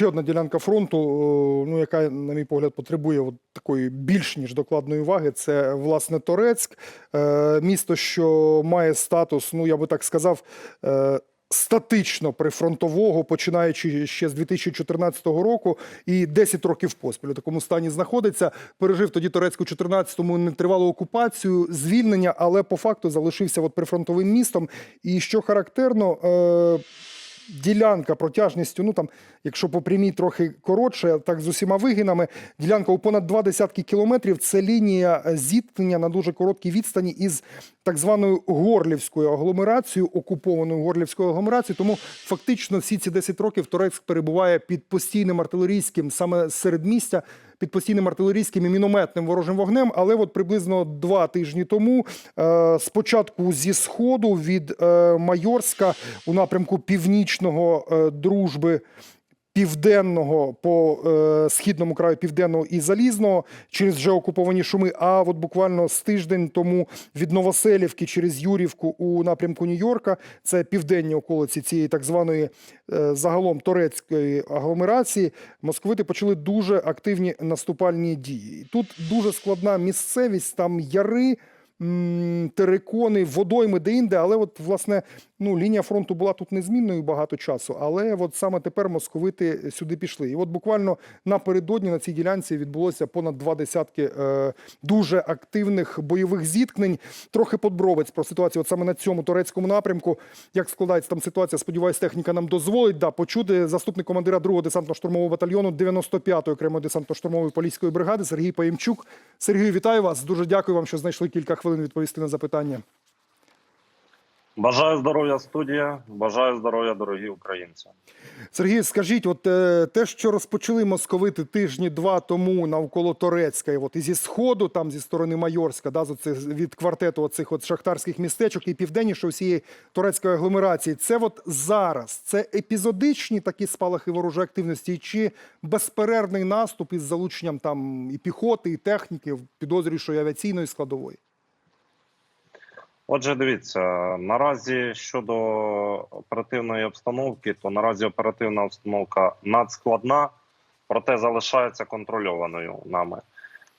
ще одна ділянка фронту, ну яка, на мій погляд, потребує от такої більш ніж докладної уваги. Це власне Торецьк, е, місто, що має статус, ну я би так сказав. Е, Статично прифронтового, починаючи ще з 2014 року, і 10 років поспіль у такому стані знаходиться. Пережив тоді Торецьку 14-му нетривалу окупацію, звільнення, але по факту залишився от прифронтовим містом. І що характерно, е, ділянка протяжністю, ну там, якщо по прямій трохи коротше, так з усіма вигинами, ділянка у понад два десятки кілометрів. Це лінія зіткнення на дуже короткій відстані із так званою Горлівською агломерацією, окупованою Горлівською агломерацією. Тому фактично всі ці 10 років Турецьк перебуває під постійним артилерійським саме середмістя, під постійним артилерійським і мінометним ворожим вогнем. Але от приблизно два тижні тому, е, спочатку зі сходу від е, Майорська у напрямку північного е, дружби. Південного по е, східному краю південного і залізного через вже окуповані шуми. А от буквально з тиждень тому від Новоселівки через Юрівку у напрямку Нью-Йорка, це південні околиці цієї так званої е, загалом турецької агломерації. Московити почали дуже активні наступальні дії. Тут дуже складна місцевість, там яри. Терикони, водойми де-інде, але от власне ну лінія фронту була тут незмінною багато часу. Але от саме тепер московити сюди пішли. І от буквально напередодні на цій ділянці відбулося понад два десятки е, дуже активних бойових зіткнень. Трохи подбровець про ситуацію. От саме на цьому турецькому напрямку. Як складається там ситуація? Сподіваюсь, техніка нам дозволить да почути заступник командира 2-го десантно-штурмового батальйону 95-ї окремої десантно-штурмової поліської бригади Сергій Паємчук. Сергію, вітаю вас. Дуже дякую вам, що знайшли кілька хвилин відповісти на запитання. Бажаю здоров'я, студія. Бажаю здоров'я, дорогі українці. Сергій, скажіть, от е, те, що розпочали московити тижні два тому навколо Торецька, і от і зі сходу, там зі сторони Майорська, да, від квартету оцих от шахтарських містечок і південніше всієї турецької агломерації, це от зараз це епізодичні такі спалахи ворожої активності, чи безперервний наступ із залученням там і піхоти, і техніки, підозрюю, що і авіаційної складової. Отже, дивіться, наразі щодо оперативної обстановки, то наразі оперативна обстановка надскладна, проте залишається контрольованою нами.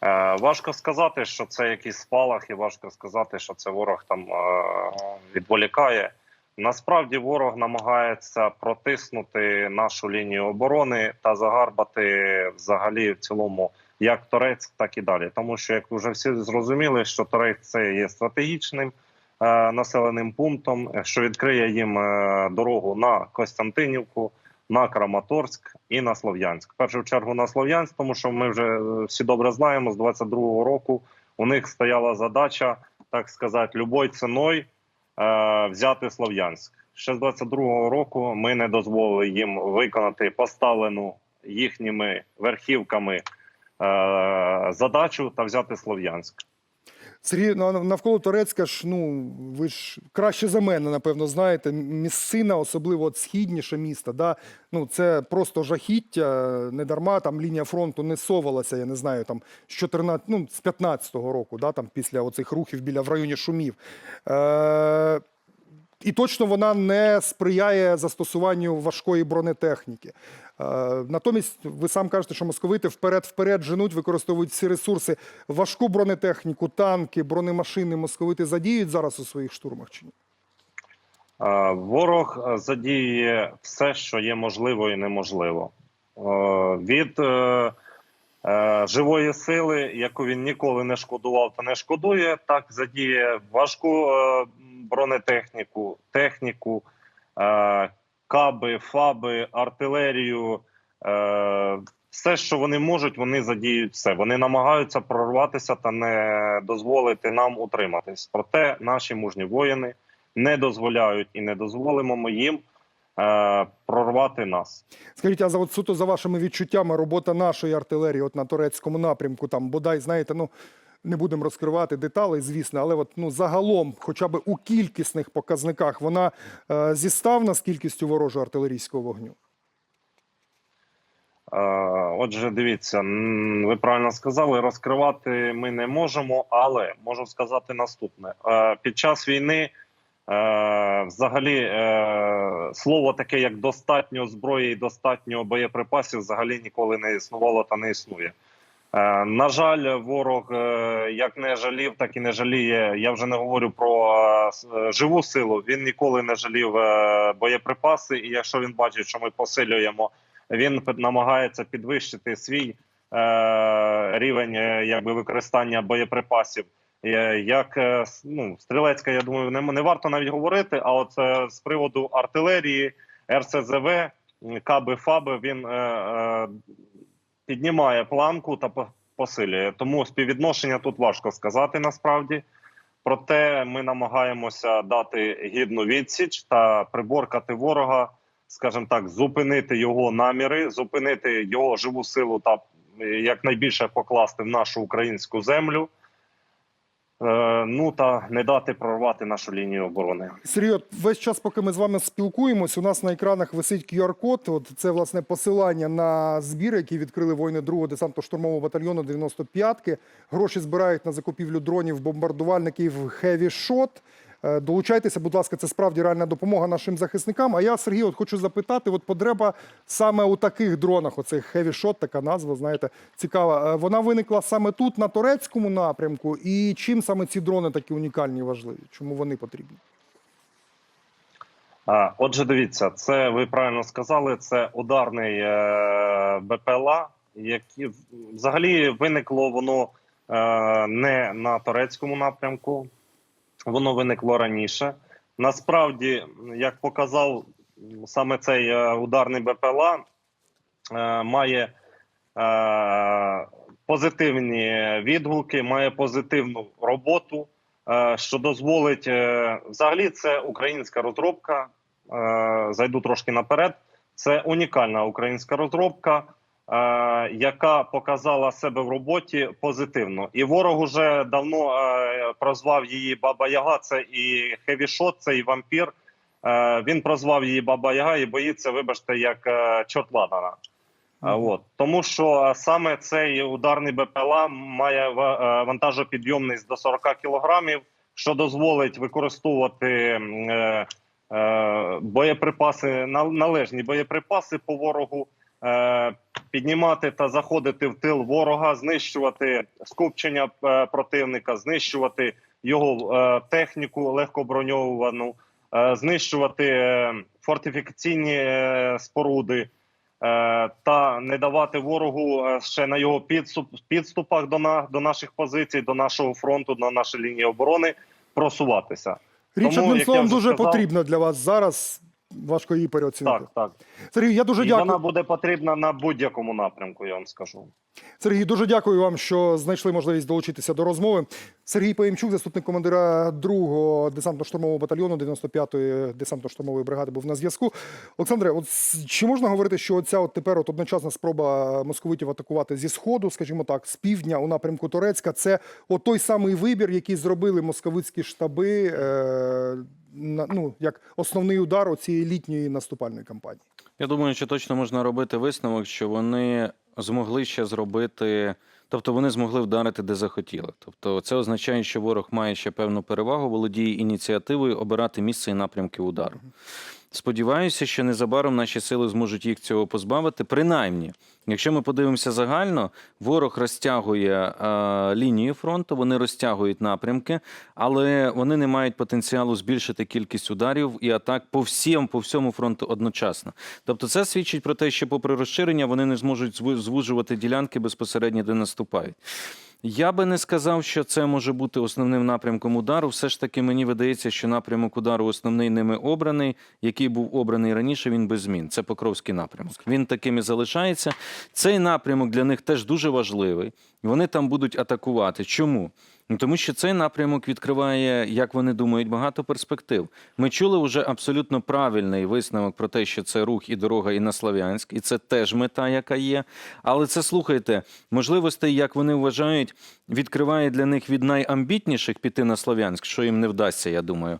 Е, важко сказати, що це якийсь спалах, і важко сказати, що це ворог там е, відволікає. Насправді ворог намагається протиснути нашу лінію оборони та загарбати взагалі в цілому як Торецьк, так і далі. Тому що, як вже всі зрозуміли, що Торецьк це є стратегічним населеним пунктом, е, що відкриє їм е, дорогу на Костянтинівку, на Краматорськ і на Слов'янськ. В першу чергу на Слов'янськ, тому що ми вже е, всі добре знаємо, з 22-го року у них стояла задача, так сказати, любою ціною е, взяти Слов'янськ. Ще з 22-го року ми не дозволили їм виконати поставлену їхніми верхівками е, задачу та взяти Слов'янськ. Сергій, ну, навколо Турецька ж, ну ви ж краще за мене, напевно, знаєте. Місцина, особливо от східніше міста, да, ну це просто жахіття. Не дарма там лінія фронту не совалася, я не знаю, там з 14, ну, з 15-го року, да, там після оцих рухів біля в районі шумів. Е- і точно вона не сприяє застосуванню важкої бронетехніки. Е, Натомість, ви сам кажете, що московити вперед-вперед женуть, використовують всі ресурси. Важку бронетехніку, танки, бронемашини московити задіють зараз у своїх штурмах чи ні? Е, Ворог е, задіює все, що є можливо і неможливо. Від живої сили, яку він ніколи не шкодував та не шкодує, так задіє важку бронетехніку, техніку, е, каби, фаби, артилерію. Е, Все, що вони можуть, вони задіють все. Вони намагаються прорватися та не дозволити нам утриматись. Проте наші мужні воїни не дозволяють і не дозволимо їм е, прорвати нас. Скажіть, а за от суто за вашими відчуттями, робота нашої артилерії от на турецькому напрямку, там бодай, знаєте, ну не будемо розкривати деталі, звісно, але от ну загалом, хоча б у кількісних показниках, вона е, зіставна з кількістю ворожого артилерійського вогню. Е, Отже, дивіться, ви правильно сказали, розкривати ми не можемо, але можу сказати наступне: Е, під час війни Е, взагалі, слово таке, як достатньо зброї і достатньо боєприпасів, взагалі ніколи не існувало та не існує. Е, на жаль, ворог е, як не жалів, так і не жаліє. Я вже не говорю про е, живу силу. Він ніколи не жалів боєприпаси. І якщо він бачить, що ми посилюємо, він намагається підвищити свій рівень якби використання боєприпасів. Як ну, стрілецька, я думаю, не, не варто навіть говорити. А от з приводу артилерії, РСЗВ, каби, фаби, він піднімає планку та посилює. Тому співвідношення тут важко сказати насправді. Проте ми намагаємося дати гідну відсіч та приборкати ворога, скажімо так, зупинити його наміри, зупинити його живу силу та е, якнайбільше покласти в нашу українську землю. Е, ну та не дати прорвати нашу лінію оборони. Сергій, весь час, поки ми з вами спілкуємось, у нас на екранах висить QR-код. От це власне посилання на збір, який відкрили воїни 2-го десантно-штурмового батальйону 95-ки. Гроші збирають на закупівлю дронів, бомбардувальників Heavy Shot. Е, Долучайтеся, будь ласка, це справді реальна допомога нашим захисникам. А я, Сергій, от хочу запитати: от потреба саме у таких дронах, Heavy Shot, така назва, знаєте, цікава. Е, Вона виникла саме тут, на турецькому напрямку. І чим саме ці дрони такі унікальні і важливі? Чому вони потрібні? Отже, дивіться, це ви правильно сказали. Це ударний е, БПЛА, які взагалі виникло воно не на турецькому напрямку, воно виникло раніше. Насправді, як показав саме цей е, ударний БПЛА, е, має е, позитивні відгуки, має позитивну роботу, що дозволить взагалі це українська розробка. Зайду трошки наперед. Це унікальна українська розробка, яка показала себе в роботі позитивно. І ворог уже давно е, прозвав її Баба Яга. Це і Хевішот, це і вампір. Е, Він прозвав її Баба Яга і боїться, вибачте, як е, чорт ладана. От тому, що е, саме цей ударний БПЛА має ва- е, вантажопідйомність до 40 кілограмів, що дозволить використовувати е, е, боєприпаси, на- належні боєприпаси по ворогу, е, піднімати та заходити в тил ворога, знищувати скупчення е, противника, знищувати його е, техніку легкоброньовану, е, знищувати е, фортифікаційні е, споруди е, та не давати ворогу е, ще на його підступ, підступах до, на, до наших позицій, до нашого фронту, до нашої лінії оборони просуватися. Річ Тому, одним словом дуже сказав- потрібна для вас зараз. Важко її переоцінити. Так, так. Сергій, я дуже І дякую. вона буде потрібна на будь-якому напрямку, я вам скажу. Сергій, дуже дякую вам, що знайшли можливість долучитися до розмови. Сергій Паємчук, заступник командира 2-го десантно-штурмового батальйону 95-ї десантно-штурмової бригади, був на зв'язку. Олександре, от чи можна говорити, що оця от тепер от одночасна спроба московитів атакувати зі сходу, скажімо так, з півдня у напрямку Турецька, це от той самий вибір, який зробили московицькі штаби, е, ну як основний удар у цієї літньої наступальної кампанії? Я думаю, що точно можна робити висновок, що вони змогли ще зробити, тобто вони змогли вдарити де захотіли. Тобто, це означає, що ворог має ще певну перевагу, володіє ініціативою обирати місце і напрямки удару. Сподіваюся, що незабаром наші сили зможуть їх цього позбавити. Принаймні, якщо ми подивимося загально, ворог розтягує е, лінію фронту, вони розтягують напрямки, але вони не мають потенціалу збільшити кількість ударів і атак по всім, по всьому фронту одночасно. Тобто, це свідчить про те, що, попри розширення, вони не зможуть зву- звужувати ділянки безпосередньо, де наступають. Я би не сказав, що це може бути основним напрямком удару. Все ж таки, мені видається, що напрямок удару основний ними обраний, який був обраний раніше. Він без змін. Це Покровський напрямок. Він таким і залишається. Цей напрямок для них теж дуже важливий. Вони там будуть атакувати. Чому? Ну, Тому що цей напрямок відкриває, як вони думають, багато перспектив. Ми чули вже абсолютно правильний висновок про те, що це рух і дорога і на Слав'янськ, і це теж мета, яка є. Але це слухайте, можливостей, як вони вважають, відкриває для них від найамбітніших піти на Слов'янськ, що їм не вдасться, я думаю.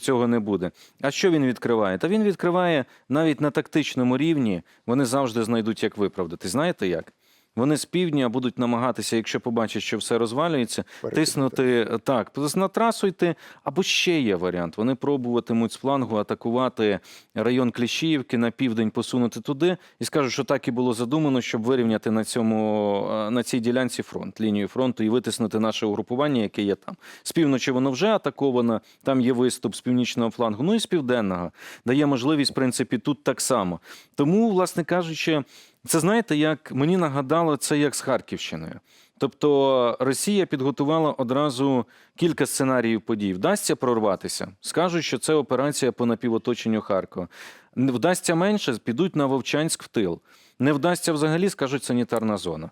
Цього не буде. А що він відкриває? Та він відкриває навіть на тактичному рівні. Вони завжди знайдуть, як виправдати. Знаєте як? Вони з півдня будуть намагатися, якщо побачать, що все розвалюється, Перекидати. тиснути е, так, на трасу йти. Або ще є варіант. Вони пробуватимуть з флангу атакувати район Кліщіївки на південь, посунути туди і скажуть, що так і було задумано, щоб вирівняти на цьому е, на цій ділянці фронт, лінію фронту і витиснути наше угрупування, яке є там. З півночі воно вже атаковано. Там є виступ з північного флангу. Ну і з південного дає можливість, в принципі, тут так само. Тому, власне кажучи, це знаєте, як мені нагадало це як з Харківщиною. Тобто Росія підготувала одразу кілька сценаріїв подій. Вдасться прорватися, скажуть, що це операція по напівоточенню Харкова. Не вдасться менше, підуть на Вовчанськ в тил. Не вдасться взагалі, скажуть санітарна зона.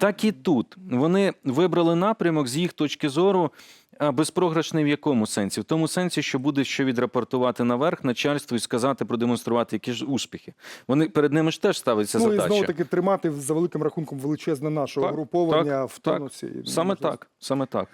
Так і тут вони вибрали напрямок з їх точки зору. А безпрограшний в якому сенсі? В тому сенсі, що буде що відрапортувати наверх начальству і сказати, продемонструвати які ж успіхи. Вони перед ними ж теж ставиться Ну і знову таки тримати за великим рахунком величезне наше Так, угруповання так, в так. тонусі. Саме Можливо, так, саме так.